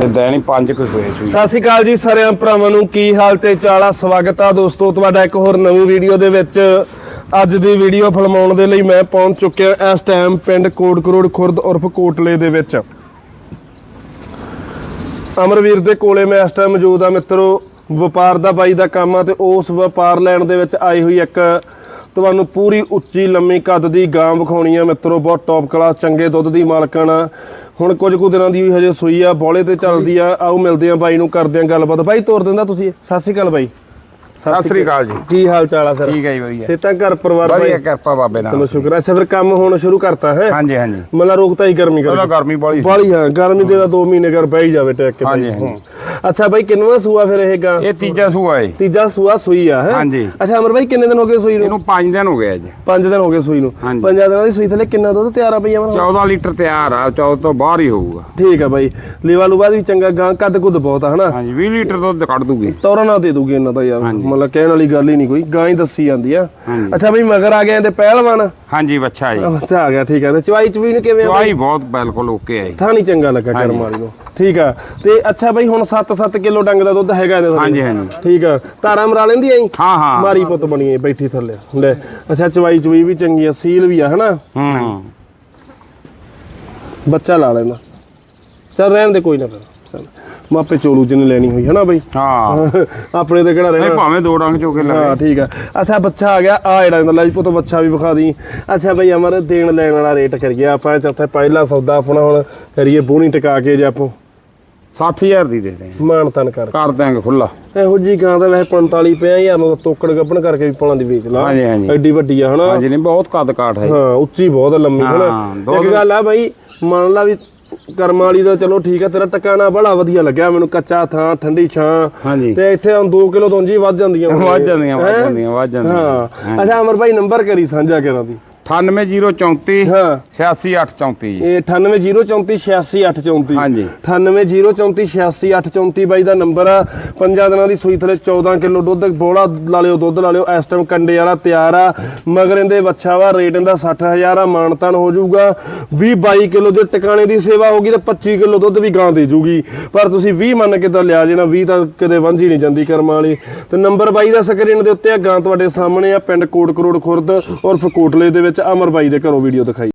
ਤੇ ਦੈਣੀ ਪੰਜ ਕੁ ਹੋਏ ਸੀ। ਸਤਿ ਸ਼੍ਰੀ ਅਕਾਲ ਜੀ ਸਾਰਿਆਂ ਭਰਾਵਾਂ ਨੂੰ, ਕੀ ਹਾਲ ਤੇ ਚਾਲਾ ਸਵਾਗਤ ਆ ਦੋਸਤੋ ਤੁਹਾਡਾ ਇੱਕ ਹੋਰ ਨਵੀਂ ਵੀਡੀਓ ਦੇ ਵਿੱਚ। ਅੱਜ ਦੀ ਵੀਡੀਓ ਫਿਲਮਾਉਣ ਦੇ ਲਈ ਮੈਂ ਪਹੁੰਚ ਚੁੱਕਿਆ ਇਸ ਟਾਈਮ ਪਿੰਡ ਕੋਟ ਕਰੋੜ ਖੁਰਦ ਉਰਫ ਕੋਟਲੇ ਦੇ ਵਿੱਚ। ਅਮਰਵੀਰ ਦੇ ਕੋਲੇ ਮੈਂ ਇਸ ਟਾਈਮ ਮੌਜੂਦ ਆ ਮਿੱਤਰੋ, ਵਪਾਰ ਦਾ ਬਾਈ ਦਾ ਕੰਮ ਆ ਤੇ ਉਸ ਵਪਾਰ ਲੈਣ ਦੇ ਵਿੱਚ ਆਈ ਹੋਈ ਇੱਕ ਤੁਹਾਨੂੰ ਪੂਰੀ ਉੱਚੀ ਲੰਮੀ ਕੱਦ ਦੀ ਗਾਂ ਵਿਖਾਉਣੀ ਆ ਮਿੱਤਰੋ ਬਹੁਤ ਟੌਪ ਕਲਾਸ ਚੰਗੇ ਦੁੱਧ ਦੀ ਮਾਲਕਣ। ਆ ਹੁਣ ਕੁਝ ਕੁ ਦਿਨਾਂ ਦੀ ਹਜੇ ਸੂਈ ਆ ਬੋਲੇ ਤੇ ਚੱਲਦੀ ਆ। ਆਓ ਮਿਲਦੇ ਆ ਬਾਈ ਨੂੰ ਕਰਦੇ ਆ ਗੱਲਬਾਤ। ਬਾਈ ਤੋਰ ਦਿੰਦਾ ਤੁਸੀਂ। ਸਤਿ ਸ਼੍ਰੀ ਅਕਾਲ ਬਾਈ। ਸਤਿ ਸ੍ਰੀ ਅਕਾਲ ਜੀ। ਕੀ ਹਾਲ ਚਾਲ ਆ ਸਰ? ਠੀਕ ਹੈ ਜੀ ਵਧੀਆ। ਸੇਤਾ ਘਰ ਪਰਿਵਾਰ ਵਧੀਆ ਬਾਈ? ਕਿਰਪਾ ਬਾਬੇ ਨਾਲ। ਚਲੋ ਸ਼ੁਕਰ ਹੈ ਫਿਰ ਕੰਮ ਹੁਣ ਸ਼ੁਰੂ ਕਰਤਾ ਹੈ? ਹਾਂਜੀ ਹਾਂਜੀ। ਮਤਲਬ ਰੋਕਤਾ ਹੀ ਗਰਮੀ ਕਰ ਉਹਦਾ ਗਰਮੀ ਬੜੀ ਬਾਲੀ ਹਾਂ। ਗਰਮੀ ਦੇ ਤਾਂ 2 ਮਹੀਨੇ ਕਰ ਹੀ ਜਾਵੇ ਟੈਕ ਕੇ ਹਾਂਜੀ। ਅੱਛਾ ਬਾਈ ਕਿੰਨਵਾਂ ਸੂਆ ਫਿਰ ਇਹ ਗਾਂ? ਇਹ ਤੀਜਾ ਸੂਆ ਹੈ ਤੀਜਾ ਸੂਆ ਸੂਈ ਆ ਹੈ? ਹਾਂਜੀ। ਅੱਛਾ ਅਮਰ ਬਾਈ ਕਿੰਨੇ ਦਿਨ ਹੋ ਗਏ ਸੂਈ ਨੂੰ? ਇਹਨੂੰ 5 ਦਿਨ ਹੋ ਗਏ ਅੱਜ। 5 ਦਿਨ ਹੋ ਗਏ ਸੂਈ ਨੂੰ। ਹਾਂਜੀ। ਦਿਨਾਂ ਦੀ ਸੂਈ ਥੱਲੇ ਕਿੰਨਾ ਦੁੱਧ ਤਿਆਰ ਆ ਬਈ ਅਮਰ 14 ਲੀਟਰ ਤਿਆਰ ਆ 14 ਤੋਂ ਬਾਹਰ ਹੀ ਹੋਊਗਾ। ਠੀਕ ਆ ਬਾਈ। ਲੀਵਾ ਲੂਵਾ ਵੀ ਚੰਗਾ ਗਾਂ ਕੱਦ ਕੁੱਦ ਬਹੁਤ ਆ ਹਨਾ? ਹਾਂਜੀ 20 ਲੀਟਰ ਦੁੱਧ ਕੱਢ ਦੂਗੀ। ਤੋਰਾ ਨਾ ਦੇ ਦੂਗੇ ਇਹਨਾਂ ਦਾ ਯਾਰ। ਮਤਲਬ ਕਹਿਣ ਵਾਲੀ ਗੱਲ ਹੀ ਨਹੀਂ ਕੋਈ। ਗਾਂ ਹੀ ਦੱਸੀ ਜਾਂਦੀ ਆ। ਹਾਂਜੀ। ਅੱਛਾ ਬਈ ਮਗਰ ਆ ਗਿਆ ਤੇ ਪਹਿਲਵਾਨ। ਹਾਂਜੀ ਬੱਚਾ ਜੀ ਅੱਛਾ ਆ ਗਿਆ ਠੀਕ ਆ। ਤੇ ਚਵਾਈ ਚਵੀ ਨੂੰ ਕਿਵੇਂ ਆ ਬਾਈ? ਚਵਾਈ ਬਹੁਤ ਬਿਲਕੁਲ ਓਕੇ ਹੈ ਜੀ। ਥਾਂ ਨਹੀਂ ਚੰਗਾ ਲੱਗਾ ਕਰਮ ਵਾਲੀ ਨੂੰ। ਠੀਕ ਆ। ਤੇ ਅੱਛਾ ਬਈ ਹੁਣ 7-7 ਕਿਲੋ ਡੰਗ ਦਾ ਦੁੱਧ ਹੈਗਾ ਇਹਦੇ? ਹਾਂਜੀ, ਹਾਂਜੀ। ਠੀਕ ਆ। ਤਾਰਾਂ ਮਰਾ ਲੈਂਦੀ ਐ? ਹਾਂ ਹਾਂ। ਮਾਰੀ ਪੁੱਤ ਬਣੀ ਐ ਬੈਠੀ ਥੱਲੇ। ਲੈ ਅੱਛਾ ਚਵਾਈ ਚਵੀ ਵੀ ਚੰਗੀ ਆ ਸੀਲ ਵੀ ਆ ਹਨਾ? ਹੂੰ ਬੱਚਾ ਲਾ ਲੈਂਦਾ। ਚੱਲ ਰਹਿਣ ਦੇ ਕੋਈ ਨਾ ਫਿਰ। ਮਾਪੇ ਚੋਲੂ ਜਿਹਨੇ ਲੈਣੀ ਹੋਈ ਹਨਾ ਬਈ? ਹਾਂ। ਆਪਣੇ ਤੇ ਕਿਹੜਾ ਰਹਿਣਾ? ਭਾਵੇਂ ਦੋ ਡੰਗ ਚੋਕੇ ਲਵੇ ਹਾਂ ਠੀਕ ਆ। ਅੱਛਾ ਬੱਚਾ ਆ ਗਿਆ ਆ ਜਿਹੜਾ ਇਹਦਾ ਲੈ ਪੁੱਤ ਬੱਚਾ ਵੀ ਵਿਖਾ ਦੀ ਅੱਛਾ ਬਈ ਅਮਰ ਦੇਣ ਲੈਣ ਵਾਲਾ ਰੇਟ ਕਰੀਏ ਆਪਾਂ ਚੌਥੇ ਪਹਿਲਾ ਸੌਦਾ ਆਪਣਾ ਹੁਣ ਕਰੀਏ ਬੋਣੀ ਟਿਕਾ ਕੇ ਜੇ ਆਪੋ। 60000 ਦੀ ਦੇ ਦੇ। ਮਾਨ ਤਨ ਕਰ। ਕਰ ਦਾਂਗੇ ਖੁੱਲਾ ਇਹੋ ਜੀ ਗਾਂ ਦਾ ਵੈਸੇ 45 ਪਿਆ ਯਾਰ ਨੂੰ ਤੋਕੜ ਗੱਬਣ ਕਰਕੇ ਵੀ ਪਾਲਾਂ ਦੀ ਵੇਚ ਲਾ। ਹਾਂਜੀ, ਹਾਂਜੀ। ਐਡੀ ਵੱਡੀ ਆ ਹਨਾ? ਹਾਂਜੀ ਨਹੀਂ ਬਹੁਤ ਕੱਦ ਕਾਠ ਹੈ ਹਾਂ ਉੱਚੀ ਬਹੁਤ ਲੰਮੀ ਹਨਾ? ਇੱਕ ਗੱਲ ਆ ਬਾਈ ਮੰਨ ਲਾ ਵੀ ਕਰਮ ਵਾਲੀ ਦਾ ਚਲੋ ਠੀਕ ਆ ਤੇਰਾ ਟਿਕਾਣਾ ਬੜਾ ਵਧੀਆ ਲੱਗਿਆ ਮੈਨੂੰ ਕੱਚਾ ਥਾਂ ਠੰਡੀ ਛਾਂ। ਤੇ ਇੱਥੇ ਹੁਣ 2 ਕਿਲੋ ਤੋਂ ਉਂਝ ਵੱਧ ਜਾਂਦੀਆਂ। ਵੱਧ ਜਾਂਦੀਆਂ ਵੱਧ? ਜਾਂਦੀਆਂ ਵੱਧ ਜਾਂਦੀਆਂ। ਹਾਂ। ਅੱਛਾ ਅਮਰ ਭਾਈ ਨੰਬਰ ਕਰੀ ਸਾਂਝਾ ਕਰਾਂ ਦੀ। 98034 ਹਾਂ। 86834 ਜੀ। ਇਹ 9804486834 ਹਾਂਜੀ। 9804486834 ਬਾਈ ਦਾ ਨੰਬਰ ਆ। ਪੰਜਾਂ ਦਿਨਾਂ ਦੀ ਸੂਈ ਥਲੇ 14 ਕਿਲੋ ਦੁੱਧ ਬੋਲਾ ਲਾ ਲਿਓ ਦੁੱਧ ਲਾ ਲਿਓ। ਇਸ ਟਾਈਮ ਕੰਡੇ ਵਾਲਾ ਤਿਆਰ ਆ। ਮਗਰ ਇਹਦੇ ਵੱਛਾ ਵਾ ਰੇਟ ਇਹਦਾ 60000 ਆ ਮਾਨਤਾਨ ਹੋ ਜਾਊਗਾ। 20 22 ਕਿਲੋ ਦੇ ਟਿਕਾਣੇ ਦੀ ਸੇਵਾ ਹੋਗੀ ਤੇ 25 ਕਿਲੋ ਦੁੱਧ ਵੀ ਗਾਂ ਦੇ ਜੂਗੀ। ਪਰ ਤੁਸੀਂ 20 ਮੰਨ ਕੇ ਤਾਂ ਲਿਆ ਜਣਾ 20 ਤਾਂ ਕਿਤੇ ਵਾਂਝੀ ਨਹੀਂ ਜਾਂਦੀ ਕਰਮ ਵਾਲੀ। ਤੇ ਨੰਬਰ ਬਾਈ ਦਾ ਸਕਰੀਨ ਦੇ ਉੱਤੇ ਆ ਗਾਂ ਤੁਹਾਡੇ ਸਾਹਮਣੇ ਆ ਪਿੰਡ ਕੋਟ ਕਰੋੜ ਖੁਰਦ ਉਰਫ ਕੋਟਲੇ ਦੇ ਵਿੱਚ ਅਮਰ ਬਾਈ ਦੇ ਘਰੋਂ ਵੀਡੀਓ ਦਿਖਾਈ।